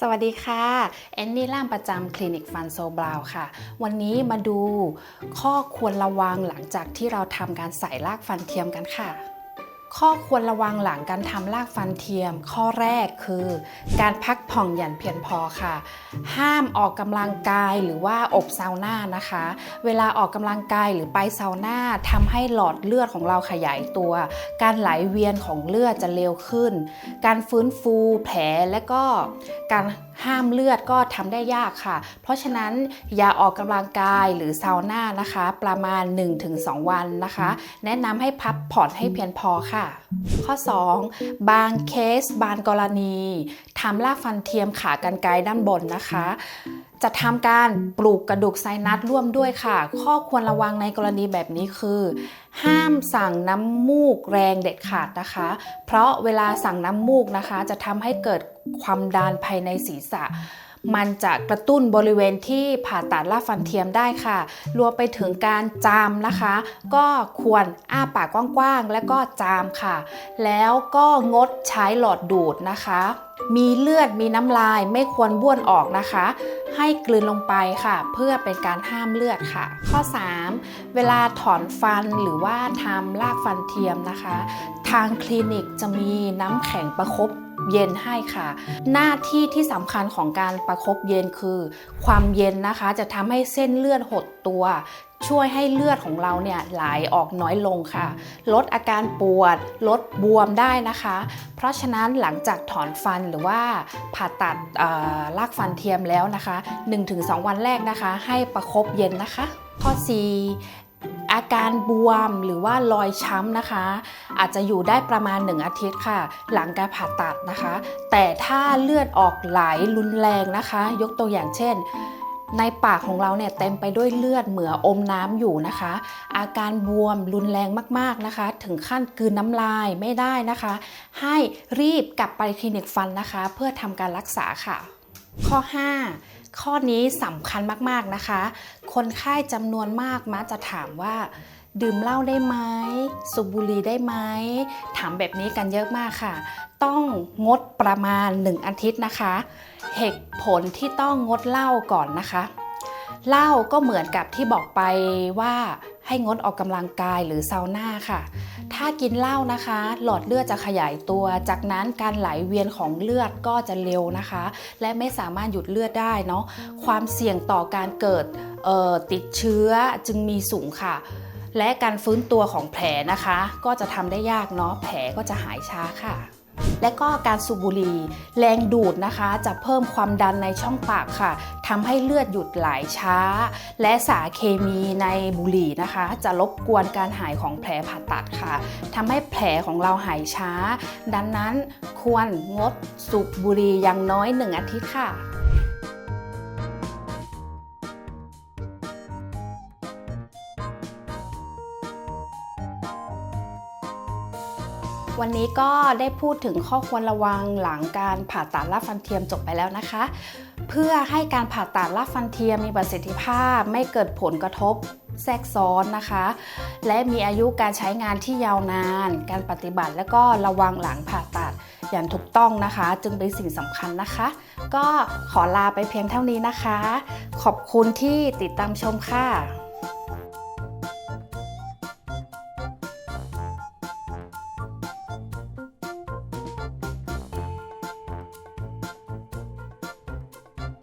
สวัสดีค่ะแอนนี่ล่ามประจำคลินิกฟันโซบราวค่ะ วันนี้มาดูข้อควรระวังหลังจากที่เราทำการใส่รากฟันเทียมกันค่ะ ข้อควรระวังหลังการทำรากฟันเทียม ข้อแรกคือ การพักผ่อนอย่างเพียงพอค่ะ ห้ามออกกำลังกายหรือว่าอบซาวน่านะคะ เวลาออกกำลังกายหรือไปซาวน่าทำให้หลอดเลือดของเราขยายตัว การไหลเวียนของเลือดจะเร็วขึ้น การฟื้นฟูแผลและก็การห้ามเลือดก็ทำได้ยากค่ะ เพราะฉะนั้นอย่าออกกำลังกายหรือซาวน่านะคะ ประมาณ 1-2 วันนะคะ แนะนำให้พักผ่อนให้เพียงพอค่ะข้อ 2 บางเคส บางกรณีทำรากฟันเทียมขากรรไกรด้านบนนะคะ จะทำการปลูกกระดูกไซนัสร่วมด้วยค่ะ ข้อควรระวังในกรณีแบบนี้คือ ห้ามสั่งน้ำมูกแรงเด็ดขาดนะคะ เพราะเวลาสั่งน้ำมูกนะคะ จะทำให้เกิดความดันภายในศีรษะ มันจะกระตุ้นบริเวณที่ผ่าตัดรากฟันเทียมได้ค่ะ รวมไปถึงการจามนะคะ ก็ควรอ้าปากกว้างๆ และก็จามค่ะ แล้วก็งดใช้หลอดดูดนะคะ มีเลือดมีน้ำลายไม่ควรบ้วนออกนะคะ ให้กลืนลงไปค่ะ เพื่อเป็นการห้ามเลือดค่ะ ข้อ 3 เวลาถอนฟันหรือว่าทำรากฟันเทียมนะคะ ทางคลินิกจะมีน้ำแข็งประคบ เย็นให้ค่ะ หน้าที่ที่สำคัญของการประคบเย็นคือ ความเย็นนะคะจะทำให้เส้นเลือดหดตัวช่วยให้เลือดของเราเนี่ยไหลออกน้อยลงค่ะ ลดอาการปวด ลดบวมได้นะคะ เพราะฉะนั้นหลังจากถอนฟันหรือว่าผ่าตัดเอ่อรากฟันเทียมแล้วนะคะ 1-2 วันแรกนะคะ ให้ประคบเย็นนะคะ ข้อ 4 อาการบวมหรือว่ารอยช้ำนะคะ อาจจะอยู่ได้ประมาณ 1 อาทิตย์ค่ะ หลังการผ่าตัดนะคะ แต่ถ้าเลือดออกไหลรุนแรงนะคะ ยกตัวอย่างเช่นในปากของเราเนี่ยเต็มไปด้วยเลือดเหมืออมน้ำอยู่นะคะ อาการบวมรุนแรงมากๆนะคะ ถึงขั้นกืนน้ำลายไม่ได้นะคะ ให้รีบกลับไปคลินิกฟันนะคะ เพื่อทำการรักษาค่ะ ข้อ 5 ข้อนี้สำคัญมากๆนะคะ คนไข้จำนวนมากมักจะถามว่าดื่มเหล้าได้ไหมสูบบุหรี่ได้ไหมถามแบบนี้กันเยอะมากค่ะ ต้องงดประมาณ 1 อาทิตย์นะคะ เหตุผลที่ต้องงดเหล้าก่อนนะคะเหล้าก็เหมือนกับที่บอกไปว่า ให้งดออกกำลังกายหรือซาวน่าค่ะ ถ้ากินเหล้านะคะ หลอดเลือดจะขยายตัว จากนั้นการไหลเวียนของเลือดก็จะเร็วนะคะ และไม่สามารถหยุดเลือดได้เนาะความเสี่ยงต่อการเกิดเอ่อติดเชื้อจึงมีสูงค่ะ และการฟื้นตัวของแผลนะคะ ก็จะทำได้ยากเนาะแผลก็จะหายช้าค่ะ และก็การสูบบุหรี่แรงดูดนะคะ จะเพิ่มความดันในช่องปากค่ะทำให้เลือดหยุดไหลช้า และสารเคมีในบุหรี่นะคะ จะรบกวนการหายของแผลผ่าตัดค่ะทำให้แผลของเราหายช้า ดังนั้นควรงดสูบบุหรี่อย่างน้อย 1 อาทิตย์ค่ะ วันนี้ก็ได้พูดถึงข้อควรระวังหลังการผ่าตัดรากฟันเทียมจบไปแล้วนะคะ เพื่อให้การผ่าตัดรากฟันเทียมมีประสิทธิภาพไม่เกิดผลกระทบแทรกซ้อนนะคะ และมีอายุการใช้งานที่ยาวนาน การปฏิบัติและก็ระวังหลังผ่าตัดอย่างถูกต้องนะคะ จึงเป็นสิ่งสำคัญนะคะ ก็ขอลาไปเพียงเท่านี้นะคะ ขอบคุณที่ติดตามชมค่ะ